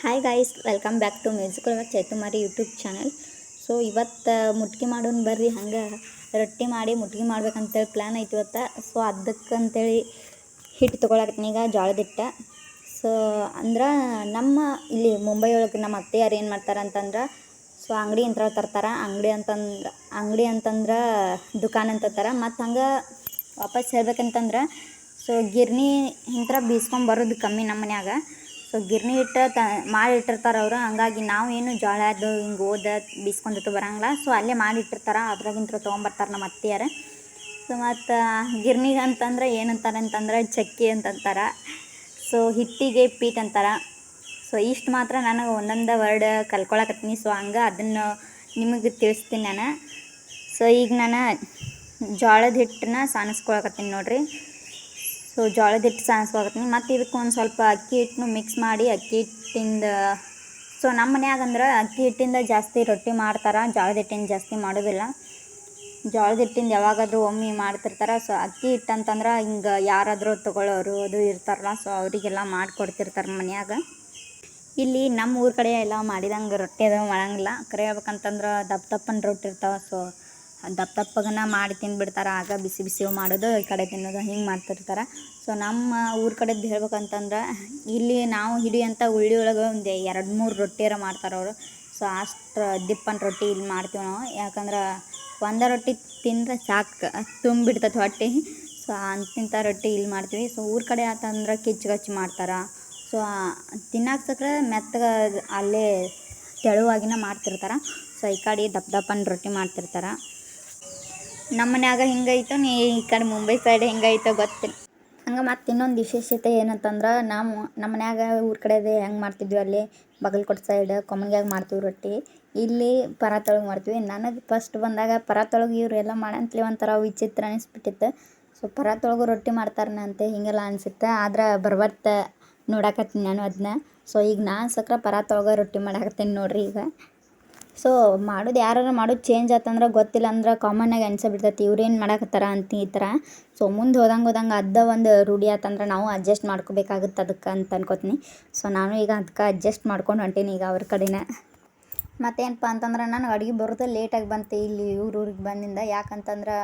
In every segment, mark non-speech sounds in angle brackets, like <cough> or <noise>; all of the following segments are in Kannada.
Hi guys welcome back to musical work ಚೈತುಮಾರಿ YouTube channel so ಇವತ್ತು ಮುಟ್ಗಿ ಮಾಡೋಣ ಬರ್ರಿ, ಹಂಗೆ ರೊಟ್ಟಿ ಮಾಡಿ ಮುಟ್ಗಿ ಮಾಡ್ಬೇಕಂತೇಳಿ ಪ್ಲ್ಯಾನ್ ಐತಿ ಇವತ್ತು. ಸೊ ಅದಕ್ಕಂತೇಳಿ ಹಿಟ್ಟು ತೊಗೊಳಕತ್ತೀನಿ ಈಗ ಜೋಳದ ಸೊ ಅಂದ್ರೆ ನಮ್ಮ ಇಲ್ಲಿ ಮುಂಬೈ ಒಳಗೆ ನಮ್ಮ ಅತ್ತೆಯಾರು ಏನು ಮಾಡ್ತಾರೆ ಅಂತಂದ್ರೆ ಸೊ ಅಂಗಡಿ ಅಂತ ತರ್ತಾರೆ. ಅಂಗಡಿ ಅಂತಂದ್ರೆ ಅಂಗಡಿ ಅಂತಂದ್ರೆ ದುಕಾನ್ ಅಂತಂತಾರೆ ಮತ್ತು ಹಂಗೆ ವಾಪಸ್ ಹೇಳ್ಬೇಕಂತಂದ್ರೆ ಸೊ ಗಿರ್ನಿ ಹಿಂತ್ರ ಬೀಸ್ಕೊಂಡ್ ಬರೋದು ಕಮ್ಮಿ ನಮ್ಮ ಮನ್ಯಾಗ. ಸೊ ಗಿರ್ನಿ ಹಿಟ್ಟು ತ, ಮಾಡಿ ಇಟ್ಟಿರ್ತಾರೆ ಅವರು. ಹಂಗಾಗಿ ನಾವು ಏನು ಜೋಳ ಅದು ಹಿಂಗೆ ಓದ ಬೀಸ್ಕೊಂಡತ್ತು ಬರಂಗಿಲ್ಲ. ಸೊ ಅಲ್ಲೇ ಮಾಡಿಟ್ಟಿರ್ತಾರೆ ಅದ್ರಾಗಿಂತ್ರ ತೊಗೊಂಬರ್ತಾರೆ ನಮ್ಮ ಅತ್ತೆಯರು. ಸೊ ಮತ್ತು ಗಿರ್ನಿಗೆ ಅಂತಂದ್ರೆ ಏನಂತಾರೆ ಅಂತಂದ್ರೆ ಚಕ್ಕಿ ಅಂತಂತಾರೆ ಸೊ ಹಿಟ್ಟಿಗೆ ಪೀಟ್ ಅಂತಾರೆ. ಸೊ ಇಷ್ಟು ಮಾತ್ರ ನನಗೆ ಒಂದೊಂದು ವರ್ಡ್ ಕಲ್ಕೊಳಕತ್ತೀನಿ. ಸೊ ಹಂಗೆ ಅದನ್ನು ನಿಮಗೆ ತಿಳಿಸ್ತೀನಿ ನಾನು. ಸೊ ಈಗ ನಾನು ಜೋಳದ ಹಿಟ್ಟನ್ನ ಸಾನಿಸ್ಕೊಳಕತ್ತೀನಿ ನೋಡ್ರಿ. ಸೊ ಜೋಳದ ಹಿಟ್ಟು ಸಾನಿಸ್ಕೊಳಕತ್ತೀನಿ ಮತ್ತು ಇದಕ್ಕೆ ಒಂದು ಸ್ವಲ್ಪ ಅಕ್ಕಿ ಹಿಟ್ಟನ್ನು ಮಿಕ್ಸ್ ಮಾಡಿ, ಅಕ್ಕಿ ಹಿಟ್ಟಿಂದ ಸೊ ನಮ್ಮ ಮನ್ಯಾಗ ಅಂದ್ರೆ ಅಕ್ಕಿ ಹಿಟ್ಟಿಂದ ಜಾಸ್ತಿ ರೊಟ್ಟಿ ಮಾಡ್ತಾರೆ, ಜೋಳದ ಹಿಟ್ಟಿಂದ ಜಾಸ್ತಿ ಮಾಡೋದಿಲ್ಲ. ಜೋಳದ ಹಿಟ್ಟಿಂದ ಯಾವಾಗಾದರೂ ಒಮ್ಮೆ ಮಾಡ್ತಿರ್ತಾರೆ. ಸೊ ಅಕ್ಕಿ ಹಿಟ್ಟು ಅಂತಂದ್ರೆ ಹಿಂಗೆ ಯಾರಾದರೂ ತೊಗೊಳ್ಳೋರು ಅದು ಇರ್ತಾರಲ್ಲ, ಸೊ ಅವರಿಗೆಲ್ಲ ಮಾಡಿಕೊಡ್ತಿರ್ತಾರೆ ಮನ್ಯಾಗ. ಇಲ್ಲಿ ನಮ್ಮ ಊರ ಕಡೆ ಎಲ್ಲ ಮಾಡಿದಂಗೆ ರೊಟ್ಟಿ ಅದು ಮಾಡಂಗಿಲ್ಲ. ಕರೆ ಹೇಳ್ಬೇಕಂತಂದ್ರೆ ದಪ್ಪ ದಪ್ಪನ ರೊಟ್ಟಿ ಇರ್ತಾವೆ, ಸೊ ದಪ್ಪ ದಪ್ಪಗನ ಮಾಡಿ ತಿನ್ಬಿಡ್ತಾರೆ, ಆಗ ಬಿಸಿ ಬಿಸಿ ಮಾಡೋದು, ಈ ಕಡೆ ತಿನ್ನೋದು, ಹಿಂಗೆ ಮಾಡ್ತಿರ್ತಾರೆ. ಸೊ ನಮ್ಮ ಊರ ಕಡೆದು ಹೇಳ್ಬೇಕಂತಂದ್ರೆ, ಇಲ್ಲಿ ನಾವು ಹಿಡಿಯಂಥ ಉಳ್ಳಿ ಒಳಗೆ ಒಂದು ಎರಡು ಮೂರು ರೊಟ್ಟಿಯಾರ ಮಾಡ್ತಾರೆ ಅವರು. ಸೊ ಅಷ್ಟು ದಿಪ್ಪನ ರೊಟ್ಟಿ ಇಲ್ಲಿ ಮಾಡ್ತೀವಿ ನಾವು. ಯಾಕಂದ್ರೆ ಒಂದೇ ರೊಟ್ಟಿ ತಿಂದ್ರೆ ಸಾಕು, ತುಂಬಿಡ್ತೈತೆ ಹೊಟ್ಟೆ. ಸೊ ಅಂತಿಂಥ ರೊಟ್ಟಿ ಇಲ್ಲಿ ಮಾಡ್ತೀವಿ. ಸೊ ಊರ ಕಡೆ ಆತಂದ್ರೆ ಕಿಚ್ಚು ಕಚ್ಚು ಮಾಡ್ತಾರೆ. ಸೊ ತಿನ್ನಕ್ಕೆ ಸಕ್ರೆ ಮೆತ್ತಗೆ ಅಲ್ಲೇ ತೆಳುವಾಗಿನ ಮಾಡ್ತಿರ್ತಾರೆ. ಸೊ ಈ ಕಡೆ ದಪ್ಪ ದಪ್ಪನ ರೊಟ್ಟಿ ಮಾಡ್ತಿರ್ತಾರೆ. ನಮ್ಮ ಮನ್ಯಾಗ ಹಿಂಗೈತೋ, ನೀ ಈ ಕಡೆ ಮುಂಬೈ ಸೈಡ್ ಹೆಂಗೈತೋ ಗೊತ್ತಿಲ್ಲ. ಹಂಗೆ ಮತ್ತು ಇನ್ನೊಂದು ವಿಶೇಷತೆ ಏನಂತಂದ್ರೆ, ನಾವು ನಮ್ಮ ಮನ್ಯಾಗ ಊರ ಕಡೆದು ಹೆಂಗೆ ಮಾಡ್ತಿದ್ವಿ ಅಲ್ಲಿ, ಬಾಗಲಕೋಟೆ ಸೈಡ್ ಕೊಮ್ಮನ್ಗ್ಯಾಗ ಮಾಡ್ತೀವಿ ರೊಟ್ಟಿ. ಇಲ್ಲಿ ಪರಾತೊಳಗೆ ಮಾಡ್ತೀವಿ. ನನಗೆ ಫಸ್ಟ್ ಬಂದಾಗ ಪರಾತೊಳಗೆ ಇವರೆಲ್ಲ ಮಾಡಂತಲೇ ಒಂಥರ ವಿಚಿತ್ರ ಅನಿಸ್ಬಿಟ್ಟಿತ್ತು ಸೊ ಪರಾತೊಳಗು ರೊಟ್ಟಿ ಮಾಡ್ತಾರನಂತೆ ಹಿಂಗೆಲ್ಲ ಅನಿಸುತ್ತೆ. ಆದ್ರೆ ಬರ್ಬರ್ತ ನೋಡಾಕತ್ತೀನಿ ನಾನು ಅದನ್ನ ಸೊ ಈಗ ನಾನು ಸಕ್ರ ಪರತೊಳಗೆ ರೊಟ್ಟಿ ಮಾಡಾಕತ್ತೀನಿ ನೋಡ್ರಿ ಈಗ. ಸೊ ಮಾಡೋದು ಯಾರಾರ ಮಾಡೋದು ಚೇಂಜ್ ಆತಂದ್ರೆ ಗೊತ್ತಿಲ್ಲ ಅಂದ್ರೆ ಕಾಮನ್ನಾಗಿ ಅನ್ಸಬಿಡ್ತೈತಿ ಇವ್ರೇನು ಮಾಡಕತ್ತಾರ ಅಂತ ಈ ಥರ ಸೊ ಮುಂದೆ ಹೋದಂಗೆ ಹೋದಂಗೆ ಅದ ಒಂದು ರೂಢಿ ಆತಂದ್ರೆ ನಾವು ಅಡ್ಜಸ್ಟ್ ಮಾಡ್ಕೋಬೇಕಾಗುತ್ತೆ ಅದಕ್ಕೆ ಅಂತ ಅನ್ಕೋತೀನಿ. ಸೊ ನಾನು ಈಗ ಅದಕ್ಕೆ ಅಡ್ಜಸ್ಟ್ ಮಾಡ್ಕೊಂಡು ಹೊಂಟೀನಿ ಈಗ ಅವ್ರ ಕಡೆನೇ. ಮತ್ತೇನಪ್ಪ ಅಂತಂದ್ರೆ ನನಗೆ ಅಡುಗೆ ಬರೋದು ಲೇಟಾಗಿ ಬಂತು. ಇಲ್ಲಿ ಇವ್ರ ಊರಿಗೆ ಬಂದಿಂದ ಯಾಕಂತಂದ್ರೆ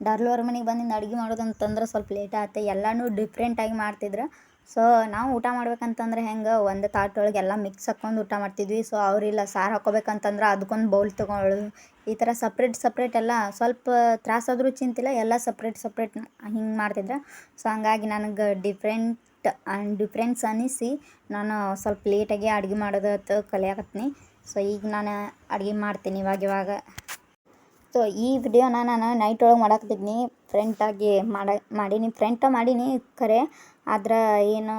ಡರ್ಲೋರ್ ಮನೆಗೆ ಬಂದಿಂದ ಅಡುಗೆ ಮಾಡೋದಂತಂದ್ರೆ ಸ್ವಲ್ಪ ಲೇಟ್ ಎಲ್ಲನೂ ಡಿಫ್ರೆಂಟಾಗಿ ಮಾಡ್ತಿದ್ರು. ಸೊ ನಾವು ಊಟ ಮಾಡ್ಬೇಕಂತಂದ್ರೆ ಹೆಂಗೆ ಒಂದು ತಾಟೊಳಗೆ ಎಲ್ಲ ಮಿಕ್ಸ್ ಹಾಕ್ಕೊಂಡು ಊಟ ಮಾಡ್ತಿದ್ವಿ. ಸೊ ಅವರಿಲ್ಲ ಸಾರು ಹಾಕ್ಕೋಬೇಕಂತಂದ್ರೆ ಅದಕ್ಕೊಂದು ಬೌಲ್ ತೊಗೊಳ್ಳೋದು ಈ ಥರ ಸಪ್ರೇಟ್ ಸಪ್ರೇಟ್ ಎಲ್ಲ ಸ್ವಲ್ಪ ತ್ರಾಸಾದರೂ ಚಿಂತಿಲ್ಲ. ಎಲ್ಲ ಸಪ್ರೇಟ್ ಸಪ್ರೇಟ್ ಹಿಂಗೆ ಮಾಡ್ತಿದ್ರೆ. ಸೊ ಹಂಗಾಗಿ ನನಗೆ ಡಿಫ್ರೆಂಟ್ ಡಿಫ್ರೆನ್ಸ್ ಅನ್ನಿಸಿ ನಾನು ಸ್ವಲ್ಪ ಲೇಟಾಗಿ ಅಡುಗೆ ಮಾಡೋದು ಕಲಿಯಾಕತ್ತೀನಿ ಸೊ ಈಗ ನಾನು ಅಡುಗೆ ಮಾಡ್ತೀನಿ ಇವಾಗ ಇವಾಗ. ಸೊ ಈ ವಿಡಿಯೋನ ನಾನು ನೈಟ್ ಒಳಗೆ ಮಾಡಾಕತ್ತಿದ್ನಿ. ಫ್ರೆಂಟಾಗಿ ಮಾಡ, ಮಾಡೀನಿ. ಫ್ರೆಂಟ ಮಾಡೀನಿ ಖರೆ ಆದ್ರೆ ಏನು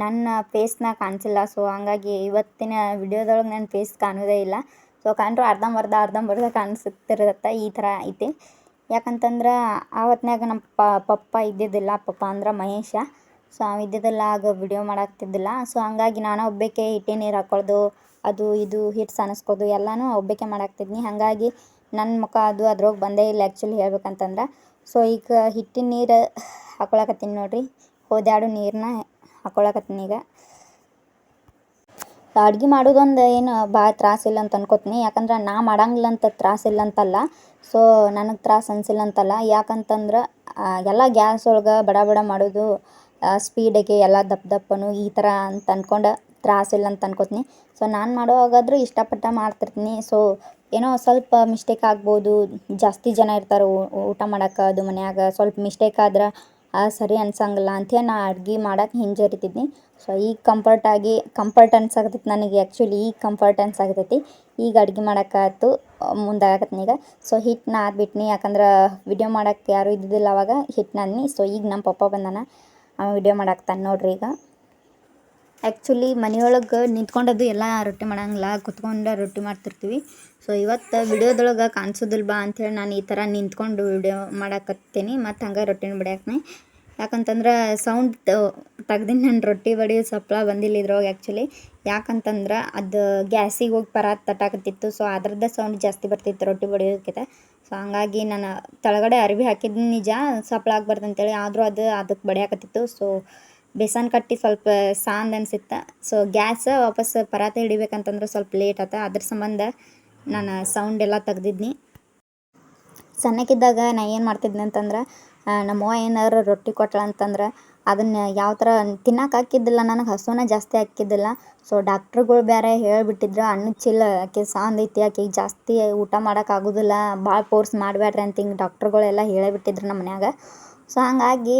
ನನ್ನ ಫೇಸ್ನ ಕಾಣಿಸಿಲ್ಲ. ಸೊ ಹಂಗಾಗಿ ಇವತ್ತಿನ ವಿಡಿಯೋದೊಳಗೆ ನನ್ನ ಫೇಸ್ ಕಾಣೋದೇ ಇಲ್ಲ. ಸೊ ಕಂಡ್ರು ಅರ್ಧಂಬರ್ಧ ಅರ್ಧಂಬರ್ಧ ಕಾಣಿಸ್ತಿರತ್ತೆ. ಈ ಥರ ಐತಿ. ಯಾಕಂತಂದ್ರೆ ಆವತ್ತಿನಾಗ ನಮ್ಮ ಪಪ್ಪ ಇದ್ದಿದ್ದಿಲ್ಲ. ಪಪ್ಪ ಅಂದ್ರೆ ಮಹೇಶ. ಸೊ ಅವ ಇದ್ದಿದ್ದಿಲ್ಲ ಆಗ ವಿಡಿಯೋ ಮಾಡಾಕ್ತಿದ್ದಿಲ್ಲ ಸೊ ಹಂಗಾಗಿ ನಾನು ಒಬ್ಬಕ್ಕೆ ಹಿಟ್ಟೆ ನೀರು ಹಾಕೊಳ್ಳೋದು ಅದು ಇದು ಹಿಟ್ಸ್ ಸಾನಿಸ್ಕೋದು ಎಲ್ಲನೂ ಒಬ್ಬಕ್ಕೆ ಮಾಡಾಕ್ತಿದ್ನಿ ಹಾಗಾಗಿ ನನ್ನ ಮುಖ ಅದು, ಅದ್ರೊಳಗೆ ಬಂದೇ ಇಲ್ಲ ಆ್ಯಕ್ಚುಲಿ ಹೇಳ್ಬೇಕಂತಂದ್ರೆ. ಸೊ ಈಗ ಹಿಟ್ಟಿನ ನೀರು ಹಾಕೊಳಕತ್ತೀನಿ ನೋಡಿರಿ. ಹೋದ್ಯಾಡು ನೀರನ್ನ ಹಾಕೊಳಕತ್ತೀನಿ ಈಗ. ಅಡ್ಗೆ ಮಾಡೋದೊಂದು ಏನು ಭಾಳ ತ್ರಾಸಿಲ್ಲ ಅಂತ ಅನ್ಕೋತೀನಿ. ಯಾಕಂದ್ರೆ ನಾ ಮಾಡಂಗಿಲ್ಲ ಅಂತ ತ್ರಾಸಿಲ್ಲ ಅಂತಲ್ಲ ಸೊ ನನಗೆ ತ್ರಾಸು ಅನಿಸಿಲ್ಲ ಅಂತಲ್ಲ ಯಾಕಂತಂದ್ರೆ ಎಲ್ಲ ಗ್ಯಾಸ್ ಒಳಗೆ ಬಡ ಬಡ ಮಾಡೋದು ಸ್ಪೀಡಿಗೆ ಎಲ್ಲ ದಪ್ಪ ದಪ್ಪನು ಈ ಥರ ಅಂತ ಅಂದ್ಕೊಂಡು ತ್ರಾಸಿಲ್ಲ ಅಂತ ಅನ್ಕೋತೀನಿ. ಸೊ ನಾನು ಮಾಡೋವಾಗಾದರೂ ಇಷ್ಟಪಟ್ಟು ಮಾಡ್ತಿರ್ತೀನಿ. ಸೊ ಏನೋ ಸ್ವಲ್ಪ ಮಿಸ್ಟೇಕ್ ಆಗ್ಬೋದು. ಜಾಸ್ತಿ ಜನ ಇರ್ತಾರೆ ಊಟ ಮಾಡಕ್ಕೆ, ಅದು ಮನ್ಯಾಗ. ಸ್ವಲ್ಪ ಮಿಸ್ಟೇಕ್ ಆದ್ರೆ ಸರಿ ಅನ್ಸಂಗಿಲ್ಲ ಅಂಥೇಳಿ ನಾ ಅಡ್ಗೆ ಮಾಡಕ್ಕೆ ಹಿಂಜರಿತಿದ್ನಿ. ಸೊ ಈಗ ಕಂಫರ್ಟಾಗಿ ಕಂಫರ್ಟ್ ಅನ್ಸಾಕತ್ತೈತಿ ನನಗೆ ಆ್ಯಕ್ಚುಲಿ ಈಗ ಕಂಫರ್ಟ್ ಅನ್ಸಾಕತ್ತೈತಿ. ಈಗ ಅಡ್ಗೆ ಮಾಡೋಕ್ಕಾಯ್ತು ಮುಂದಾಗತ್ತೀನಿ ಈಗ. ಸೊ ಹಿಟ್ಟು ನಾದ್ಬಿಟ್ನಿ ಯಾಕಂದ್ರೆ ವಿಡಿಯೋ ಮಾಡೋಕ್ಕೆ ಯಾರೂ ಇದ್ದಿದ್ದಿಲ್ಲ ಅವಾಗ ಹಿಟ್ಟು ನಾದ್ನಿ ಸೊ ಈಗ ನಮ್ಮ ಪಪ್ಪ ಬಂದಾನ. ಅವ ವಿಡಿಯೋ ಮಾಡಾಕ್ತಾನೆ ನೋಡ್ರಿ ಈಗ. ಆ್ಯಕ್ಚುಲಿ ಮನೆಯೊಳಗೆ ನಿಂತ್ಕೊಂಡದ್ದು ಎಲ್ಲ ರೊಟ್ಟಿ ಮಾಡಂಗಿಲ್ಲ ಕುತ್ಕೊಂಡು ರೊಟ್ಟಿ ಮಾಡ್ತಿರ್ತೀವಿ. ಸೊ ಇವತ್ತು ವಿಡಿಯೋದೊಳಗೆ ಕಾಣಿಸೋದಿಲ್ಲ ಬಾ ಅಂಥೇಳಿ ನಾನು ಈ ಥರ ನಿಂತ್ಕೊಂಡು ವಿಡಿಯೋ ಮಾಡಾಕತ್ತೀನಿ. ಮತ್ತು ಹಂಗೆ ರೊಟ್ಟಿನ ಬಡಿಯಾಕ್ತೀನಿ ಯಾಕಂತಂದ್ರೆ ಸೌಂಡ್ ತೆಗ್ದಿನ ನನ್ನ ರೊಟ್ಟಿ ಬಡಿಯೋ ಸಪ್ಲ ಬಂದಿಲ್ಲ ಇದ್ರೊಳಗೆ ಆ್ಯಕ್ಚುಲಿ ಯಾಕಂತಂದ್ರೆ ಅದು ಗ್ಯಾಸಿಗೆ ಹೋಗಿ ಪರ ತಟ್ಟಾಕತ್ತಿತ್ತು. ಸೊ ಅದ್ರದ್ದ ಸೌಂಡ್ ಜಾಸ್ತಿ ಬರ್ತಿತ್ತು ರೊಟ್ಟಿ ಬಡಿಯೋದಕ್ಕಿಂತ ಸೊ ಹಂಗಾಗಿ ನಾನು ತಳಗಡೆ ಅರಿವಿ ಹಾಕಿದ್ದು ನಿಜ. ಸಪ್ಲ ಆಗ್ಬಾರ್ದು ಅಂತೇಳಿ. ಆದರೂ ಅದು ಅದಕ್ಕೆ ಬಡಿಯಾಕತ್ತಿತ್ತು. ಸೊ ಬೇಸನ್ ಕಟ್ಟಿ ಸ್ವಲ್ಪ ಸಾಂದ್ ಅನ್ಸಿತ್ತು. ಸೊ ಗ್ಯಾಸ್ ವಾಪಸ್ ಪರಾತೆ ಹಿಡಿಬೇಕಂತಂದ್ರೆ ಸ್ವಲ್ಪ ಲೇಟ್ ಆತ. ಅದ್ರ ಸಂಬಂಧ ನಾನು ಸೌಂಡ್ ಎಲ್ಲ ತೆಗ್ದಿದ್ನಿ. ಸಣ್ಣಕ್ಕಿದ್ದಾಗ ನಾ ಏನು ಮಾಡ್ತಿದ್ನಿ ಅಂತಂದ್ರೆ ನಮ್ಮವ್ವ ಏನಾದ್ರು ರೊಟ್ಟಿ ಕೊಟ್ಳ ಅಂತಂದ್ರೆ ಅದನ್ನು ಯಾವ ಥರ ತಿನ್ನಕ್ಕೆ ಹಾಕಿದ್ದಿಲ್ಲ ನನಗೆ ಹಸುನ ಜಾಸ್ತಿ ಹಾಕಿದ್ದಿಲ್ಲ. ಸೊ ಡಾಕ್ಟ್ರುಗಳು ಬೇರೆ ಹೇಳಿಬಿಟ್ಟಿದ್ರು ಹಣ್ಣು ಚಿಲ್ಲ ಆಕೆ ಸಾಂದ್ ಐತಿ ಆಕೆಗೆ ಜಾಸ್ತಿ ಊಟ ಮಾಡೋಕ್ಕಾಗೋದಿಲ್ಲ ಭಾಳ ಫೋರ್ಸ್ ಮಾಡಬೇಡ್ರಿ ಅಂತ ಹಿಂಗೆ ಡಾಕ್ಟ್ರುಗಳೆಲ್ಲ ಹೇಳೇ ಬಿಟ್ಟಿದ್ರು ನಮ್ಮ ಮನ್ಯಾಗ. ಸೊ ಹಂಗಾಗಿ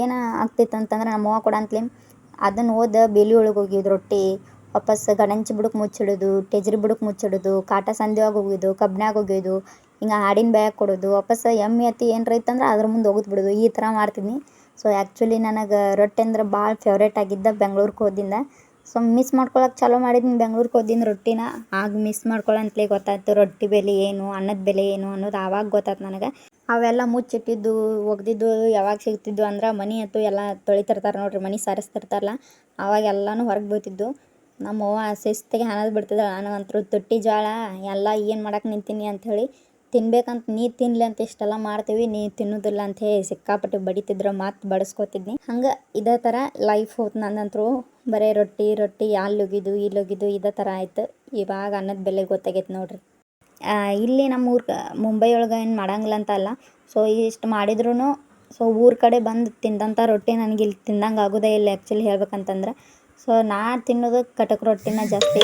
ಏನು ಆಗ್ತಿತ್ತು ಅಂತಂದ್ರೆ ನಮ್ಮವ್ವ ಕೂಡ ಅಂತಲೇ ಅದನ್ನು ಓದ ಬೇಲಿ ಒಳಗೆ ಹೋಗಿದ್ದು ರೊಟ್ಟಿ, ವಾಪಸ್ ಗಣಂಚಿ ಬುಡಕ್ಕೆ ಮುಚ್ಚಿಡೋದು, ಟೆಜ್ರಿ ಬುಡಕ್ಕೆ ಮುಚ್ಚಿಡೋದು, ಕಾಟ ಸಂದಿಯಾಗ ಹೋಗಿದ್ದು ಕಬ್ನ್ಯಾಗ ಹೋಗಿದ್ದು ಹಿಂಗೆ ಹಾಡಿನ ಬ್ಯಾಗ್ ಕೊಡೋದು, ವಾಪಸ್ ಎಮ್ಮೆ ಅತಿ ಏನರ ಇತ್ತಂದ್ರೆ ಅದ್ರ ಮುಂದೆ ಹೋಗುದು ಬಿಡೋದು, ಈ ಥರ ಮಾಡ್ತೀನಿ ಸೊ ಆ್ಯಕ್ಚುಲಿ ನನಗೆ ರೊಟ್ಟಿ ಅಂದ್ರೆ ಭಾಳ ಫೇವ್ರೇಟ್ ಆಗಿದ್ದ ಬೆಂಗ್ಳೂರಿಗೆ ಹೋದಿಂದ ಸೊ ಮಿಸ್ ಮಾಡ್ಕೊಳಕ್ಕೆ ಚಾಲೂ ಮಾಡಿದ್ನಿ ಬೆಂಗ್ಳೂರಿಗೆ ಹೋದಿನ ರೊಟ್ಟಿನ. ಆಗ ಮಿಸ್ ಮಾಡ್ಕೊಳ್ಳಂತಲೇ ಗೊತ್ತಾಯ್ತು ರೊಟ್ಟಿ ಬೆಲೆ ಏನು, ಅನ್ನದ ಬೆಲೆ ಏನು ಅನ್ನೋದು ಆವಾಗ ಗೊತ್ತಾಯ್ತು ನನಗೆ. ಅವೆಲ್ಲ ಮುಚ್ಚಿಟ್ಟಿದ್ದು, ಒಗ್ದಿದ್ದು, ಯಾವಾಗ ಸಿಗ್ತಿದ್ದು ಅಂದ್ರೆ ಮನೆ ಅಂತೂ ಎಲ್ಲ ತೊಳಿತಿರ್ತಾರೆ ನೋಡ್ರಿ, ಮನೆ ಸಾರಿಸ್ತಿರ್ತಾರಲ್ಲ, ಅವಾಗ ಎಲ್ಲನೂ ಹೊರಗೆ ಬೀಳ್ತಿದ್ದು ನಮ್ಮವ್ವ ಶಿಸ್ತಿಗೆ ಹಣದ ಬಿಡ್ತಿದ್ದಾಳೆ ನನಗಂತೂ ತೊಟ್ಟಿ ಜೋಳ ಎಲ್ಲ ಏನು ಮಾಡೋಕೆ ನಿಂತೀನಿ ಅಂಥೇಳಿ ತಿನ್ಬೇಕಂತ ನೀ ತಿನ್ಲಿ ಅಂತ ಇಷ್ಟೆಲ್ಲ ಮಾಡ್ತೀವಿ, ನೀ ತಿನ್ನೋದಿಲ್ಲ ಅಂತ ಹೇಳಿ ಸಿಕ್ಕಾಪಟ್ಟೆ ಬಡಿತಿದ್ರು ಮತ್ತೆ ಬಡಿಸ್ಕೊತಿದ್ನಿ. ಹಂಗೆ ಇದೇ ಥರ ಲೈಫ್ ಹೋಯ್ತು ನಂದಂತರೂ ಬರೇ ರೊಟ್ಟಿ ರೊಟ್ಟಿ ಅಲ್ಲಿ ಹೋಗಿದ್ದು ಇಲ್ಲಿ ಹೋಗಿದ್ದು ಇದೇ ಥರ ಆಯ್ತು. ಇವಾಗ ಅನ್ನದ ಬೆಲೆ ಗೊತ್ತಾಗೈತೆ ನೋಡ್ರಿ. ಇಲ್ಲಿ ನಮ್ಮ ಊರು ಮುಂಬೈ ಒಳಗೆ ಏನು ಮಾಡಂಗಿಲ್ಲ ಅಂತ ಅಲ್ಲ. ಸೊ ಇಷ್ಟು ಮಾಡಿದ್ರೂ ಸೊ ಊರ ಕಡೆ ಬಂದು ತಿಂದಂಥ ರೊಟ್ಟಿ ನನಗೆ ಇಲ್ಲಿ ತಿಂದಂಗೆ ಆಗೋದೇ ಇಲ್ಲ ಆ್ಯಕ್ಚುಲಿ ಹೇಳ್ಬೇಕಂತಂದ್ರೆ. ಸೊ ನಾ ತಿನ್ನೋದು ಕಟಕ್ ರೊಟ್ಟಿನ ಜಾಸ್ತಿ.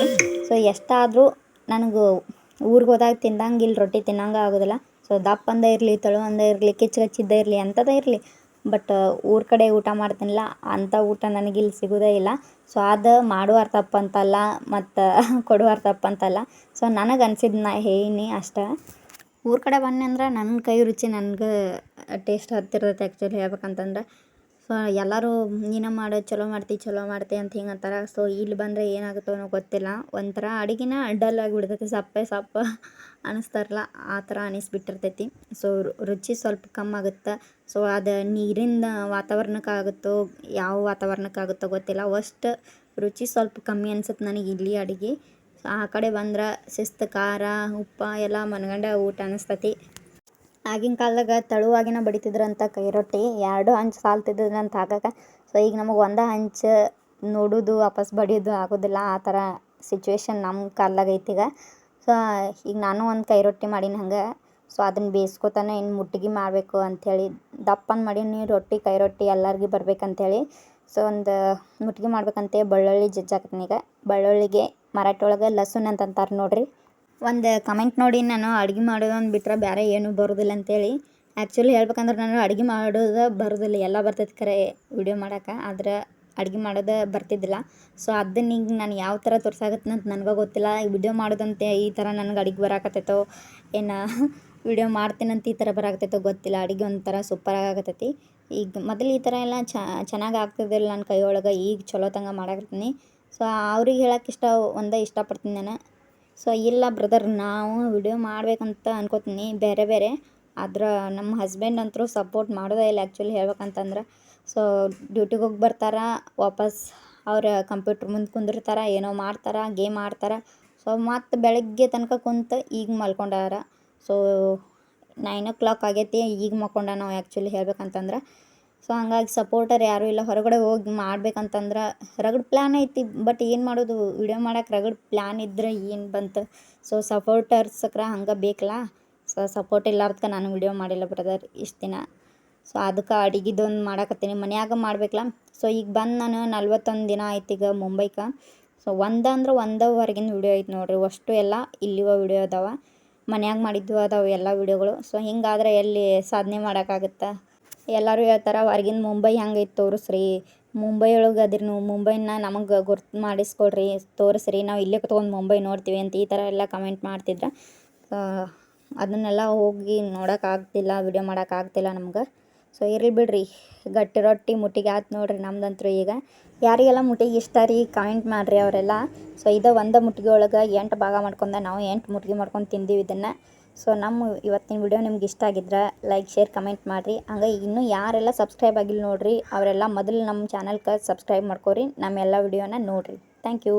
ಸೊ ಎಷ್ಟಾದರೂ ನನಗೆ ಊರಿಗೆ ಹೋದಾಗ ತಿಂದಂಗೆ ಇಲ್ಲಿ ರೊಟ್ಟಿ ತಿನ್ನಂಗೆ ಆಗೋದಿಲ್ಲ. ಸೊ ದಪ್ಪ ಅಂದ ಇರಲಿ, ತೆಳು ಅಂದ ಇರಲಿ ಕಿಚ್ಚು ಕಚ್ಚಿದ್ದೇ ಇರಲಿ ಅಂಥದ್ದೇ ಇರಲಿ. ಬಟ್ ಊರ ಕಡೆ ಊಟ ಮಾಡ್ತೀನಲ್ಲ, ಅಂಥ ಊಟ ನನಗೆ ಇಲ್ಲಿ ಸಿಗೋದೇ ಇಲ್ಲ. ಸೊ ಅದು ಮಾಡುವಾರ ತಪ್ಪಂತಲ್ಲ ಮತ್ತು <laughs> ಕೊಡುವಾರ ತಪ್ಪಂತಲ್ಲ ಸೊ ನನಗೆ ಅನ್ಸಿದ್ದು ನಾ ಹೇಳೀನಿ ಅಷ್ಟೇ. ಊರ ಕಡೆ ಬಂದೆ ಅಂದ್ರೆ ನನ್ನ ಕೈ ರುಚಿ ನನಗೆ ಟೇಸ್ಟ್ ಹತ್ತಿರ್ತೈತೆ ಆ್ಯಕ್ಚುಲಿ ಹೇಳ್ಬೇಕಂತಂದ್ರೆ. ಎಲ್ಲರೂ ನೀನು ಮಾಡು, ಚಲೋ ಮಾಡ್ತಿ ಚಲೋ ಮಾಡ್ತಿ ಅಂತ ಹಿಂಗೆ ಅಂತಾರೆ. ಸೊ ಇಲ್ಲಿ ಬಂದರೆ ಏನಾಗುತ್ತೋ ಅನ್ನೋ ಗೊತ್ತಿಲ್ಲ. ಒಂಥರ ಅಡುಗೆನ ಡಲ್ ಆಗಿಬಿಡ್ತೈತಿ ಸಪ್ಪೆ ಸಪ್ಪ ಅನ್ನಿಸ್ತಾರಲ್ಲ ಆ ಥರ ಅನಿಸ್ಬಿಟ್ಟಿರ್ತೈತಿ. ಸೊ ರುಚಿ ಸ್ವಲ್ಪ ಕಮ್ಮಿ ಆಗುತ್ತೆ. ಸೊ ಅದು ನೀರಿನ ವಾತಾವರಣಕ್ಕಾಗುತ್ತೋ ಯಾವ ವಾತಾವರಣಕ್ಕಾಗುತ್ತೋ ಗೊತ್ತಿಲ್ಲ. ಅಷ್ಟು ರುಚಿ ಸ್ವಲ್ಪ ಕಮ್ಮಿ ಅನ್ಸುತ್ತೆ ನನಗೆ ಇಲ್ಲಿ ಅಡುಗೆ. ಆ ಕಡೆ ಬಂದ್ರೆ ಶಿಸ್ತು ಖಾರ, ಉಪ್ಪು, ಎಲ್ಲ ಮನ್ಗಂಡ ಊಟ ಅನಿಸ್ತತಿ. ಆಗಿನ ಕಾಲದಾಗ ತಳುವಾಗಿನ ಬಡಿತಿದ್ರಂತ ಕೈ ರೊಟ್ಟಿ ಎರಡು ಹಂಚು ಸಾಲ್ತಿದ್ದಂತ ಹಾಕಕ್ಕೆ ಸೊ ಈಗ ನಮಗೆ ಒಂದು ಹಂಚು ನೋಡೋದು, ವಾಪಸ್ ಬಡಿಯೋದು ಆಗೋದಿಲ್ಲ. ಆ ಥರ ಸಿಚುವೇಶನ್ ನಮ್ಮ ಕಾಲ್ದಾಗ ಐತಿ ಈಗ. ಸೊ ಈಗ ನಾನು ಒಂದು ಕೈ ರೊಟ್ಟಿ ಮಾಡೀನಿ ಹಂಗೆ. ಸೊ ಅದನ್ನು ಬೇಯಿಸ್ಕೊತಾನೆ ಇನ್ನು ಮುಟ್ಟಿಗೆ ಮಾಡಬೇಕು ಅಂಥೇಳಿ ದಪ್ಪನ ಮಾಡೀನಿ ರೊಟ್ಟಿ, ಕೈ ರೊಟ್ಟಿ ಎಲ್ಲರಿಗೂ ಬರಬೇಕಂಥೇಳಿ ಸೊ ಒಂದು ಮುಟ್ಗಿ ಮಾಡ್ಬೇಕಂತೆ, ಬೆಳ್ಳುಳ್ಳಿ ಜಜ್ಜಾಕತ್ತೀನಿ ಈಗ. ಬೆಳ್ಳುಳ್ಳಿಗೆ ಮರಾಠಿ ಒಳಗೆ ಲಸುನ್ ಅಂತ ಅಂತಾರೆ ನೋಡ್ರಿ. ಒಂದು ಕಮೆಂಟ್ ನೋಡಿ ನಾನು ಅಡುಗೆ ಮಾಡೋದೊಂದು ಬಿಟ್ರೆ ಬೇರೆ ಏನೂ ಬರೋದಿಲ್ಲ ಅಂತೇಳಿ. ಆ್ಯಕ್ಚುಲಿ ಹೇಳ್ಬೇಕಂದ್ರೆ ನಾನು ಅಡುಗೆ ಮಾಡೋದು ಬರೋದಿಲ್ಲ, ಎಲ್ಲ ಬರ್ತೈತೆ ಖರೆ ವಿಡಿಯೋ ಮಾಡೋಕೆ. ಆದ್ರೆ ಅಡುಗೆ ಮಾಡೋದು ಬರ್ತಿದ್ದಿಲ್ಲ. ಸೊ ಅದನ್ನ ಈಗ ನಾನು ಯಾವ ಥರ ತೋರ್ಸಾಕತ್ತೀನಿ ಅಂತ ನನಗೆ ಗೊತ್ತಿಲ್ಲ. ಈ ವಿಡಿಯೋ ಮಾಡೋದಂತೆ ಈ ಥರ ನನಗೆ ಅಡುಗೆ ಬರಾಕತ್ತೈತೋ, ಏನು ವಿಡಿಯೋ <laughs> ಮಾಡ್ತೀನಂತ ಈ ಥರ ಬರಾಕತ್ತೈತೋ ಗೊತ್ತಿಲ್ಲ. ಅಡುಗೆ ಒಂಥರ ಸೂಪರ್ ಆಗಾಕತ್ತೈತಿ. ಈಗ ಮೊದಲು ಈ ಥರ ಎಲ್ಲ ಚೆನ್ನಾಗಿ ಆಗ್ತಿದ್ದಿಲ್ಲ ನನ್ನ ಕೈಯೊಳಗೆ. ಈಗ ಚಲೋ ತಂಗ ಮಾಡಾಕತ್ತೀನಿ. ಸೊ ಅವ್ರಿಗೆ ಹೇಳಕ್ಕೆ ಇಷ್ಟ, ಒಂದೇ ಇಷ್ಟಪಡ್ತೀನಿ ನಾನು. ಸೊ ಇಲ್ಲ ಬ್ರದರ್ ನಾವು ವಿಡಿಯೋ ಮಾಡಬೇಕಂತ ಅನ್ಕೋತೀನಿ. ಬೇರೆ ಬೇರೆ. ಆದ್ರೆ ನಮ್ಮ ಹಸ್ಬೆಂಡ್ ಅಂತೂ ಸಪೋರ್ಟ್ ಮಾಡೋದೇ ಇಲ್ಲ ಆ್ಯಕ್ಚುಲಿ ಹೇಳ್ಬೇಕಂತಂದ್ರೆ. ಸೊ ಡ್ಯೂಟಿಗೆ ಹೋಗಿ ಬರ್ತಾರೆ, ವಾಪಸ್ ಅವ್ರ ಕಂಪ್ಯೂಟ್ರ್ ಮುಂದೆ ಕುಂದಿರ್ತಾರೆ, ಏನೋ ಮಾಡ್ತಾರೆ ಗೇಮ್ ಆಡ್ತಾರೆ. ಸೊ ಮತ್ತು ಬೆಳಗ್ಗೆ ತನಕ ಕುಂತು ಈಗ ಮಲ್ಕೊಂಡಾರ. ಸೊ ನೈನ್ ಓ ಕ್ಲಾಕ್ ಆಗೈತಿ, ಈಗ ಮಲ್ಕೊಂಡ ನಾವು ಆ್ಯಕ್ಚುಲಿ ಹೇಳ್ಬೇಕಂತಂದ್ರೆ. ಸೊ ಹಂಗಾಗಿ ಸಪೋರ್ಟರ್ ಯಾರೂ ಇಲ್ಲ. ಹೊರಗಡೆ ಹೋಗಿ ಮಾಡ್ಬೇಕಂತಂದ್ರೆ ರಗಡ್ ಪ್ಲ್ಯಾನ್ ಐತಿ. ಬಟ್ ಏನು ಮಾಡೋದು? ವಿಡಿಯೋ ಮಾಡಕ್ಕೆ ರಗಡ್ ಪ್ಲ್ಯಾನ್ ಇದ್ರೆ ಏನು ಬಂತು? ಸೊ ಸಪೋರ್ಟರ್ಸ್ಕ್ರ ಹಂಗೆ ಬೇಕಲ್ಲ ಸೊ ಸಪೋರ್ಟ್ ಇಲ್ಲಾರ್ದಕ್ಕೆ ನಾನು ವಿಡಿಯೋ ಮಾಡಿಲ್ಲ ಬ್ರದರ್ ಇಷ್ಟು ದಿನ. ಸೊ ಅದಕ್ಕೆ ಅಡಿಗೆದೊಂದು ಮಾಡಾಕತ್ತೀನಿ. ಮನ್ಯಾಗ ಮಾಡ್ಬೇಕಲ್ಲ ಸೊ ಈಗ ಬಂದು ನಾನು ನಲ್ವತ್ತೊಂದು ದಿನ ಆಯ್ತು ಈಗ ಮುಂಬೈಗೆ ಸೊ ಒಂದು ಅಂದ್ರೆ ಒಂದೇ ಹೊರಗಿನ ವಿಡಿಯೋ ಐತೆ ನೋಡ್ರಿ. ಅಷ್ಟು ಎಲ್ಲ ಇಲ್ಲಿವ ವಿಡಿಯೋ ಅದಾವ. ಮನ್ಯಾಗ ಮಾಡಿದ್ದು ಅದಾವೆ ಎಲ್ಲ ವಿಡಿಯೋಗಳು ಸೊ ಹಿಂಗಾದ್ರೆ ಎಲ್ಲಿ ಸಾಧನೆ ಮಾಡೋಕ್ಕಾಗುತ್ತಾ ಎಲ್ಲರೂ ಹೇಳ್ತಾರೆ ಹೊರಗಿನ ಮುಂಬೈ ಹೆಂಗೈತೆ ತೋರಿಸ್ರಿ. ಮುಂಬೈ ಒಳಗೆ ಅದಿರಿ ನೀವು, ಮುಂಬೈನ ನಮಗೆ ಗುರ್ತು ಮಾಡಿಸ್ಕೊಡ್ರಿ. ತೋರಿಸ್ರಿ, ನಾವು ಇಲ್ಲೇ ಕುತ್ಕೊಂಡು ಮುಂಬೈ ನೋಡ್ತೀವಿ ಅಂತ ಈ ಥರ ಎಲ್ಲ ಕಮೆಂಟ್ ಮಾಡ್ತಿದ್ರು. ಅದನ್ನೆಲ್ಲ ಹೋಗಿ ನೋಡೋಕ್ಕಾಗ್ತಿಲ್ಲ ವಿಡಿಯೋ ಮಾಡೋಕ್ಕಾಗ್ತಿಲ್ಲ ನಮ್ಗೆ. ಸೊ ಇರಲಿ ಬಿಡ್ರಿ. ಗಟ್ಟಿ ರೊಟ್ಟಿ ಮುಟ್ಟಿಗೆ ಆಯ್ತು ನೋಡ್ರಿ ನಮ್ದಂತೂ ಈಗ. ಯಾರಿಗೆಲ್ಲ ಮುಟ್ಟಿಗೆ ಇಷ್ಟ ರೀ ಕಮೆಂಟ್ ಮಾಡಿರಿ ಅವರೆಲ್ಲ. ಸೊ ಇದು ಒಂದು ಮುಟ್ಟಿಗೆ ಒಳಗೆ ಎಂಟು ಭಾಗ ಮಾಡ್ಕೊಂಡ ನಾವು ಎಂಟು ಮುಟ್ಟಿಗೆ ಮಾಡ್ಕೊಂಡು ತಿಂದೀವಿ ಇದನ್ನು. ಸೊ ನಮ್ಮ ಇವತ್ತಿನ ವಿಡಿಯೋ ನಿಮ್ಗೆ ಇಷ್ಟ ಆಗಿದ್ರೆ ಲೈಕ್ ಶೇರ್ ಕಮೆಂಟ್ ಮಾಡಿರಿ. ಹಂಗೆ ಇನ್ನೂ ಯಾರೆಲ್ಲ ಸಬ್ಸ್ಕ್ರೈಬ್ ಆಗಿಲ್ಲ ನೋಡಿರಿ, ಅವರೆಲ್ಲ ಮೊದಲು ನಮ್ಮ ಚಾನಲ್ಗೆ ಸಬ್ಸ್ಕ್ರೈಬ್ ಮಾಡ್ಕೊರಿ. ನಮ್ಮೆಲ್ಲ ವಿಡಿಯೋನ ನೋಡಿರಿ. Thank you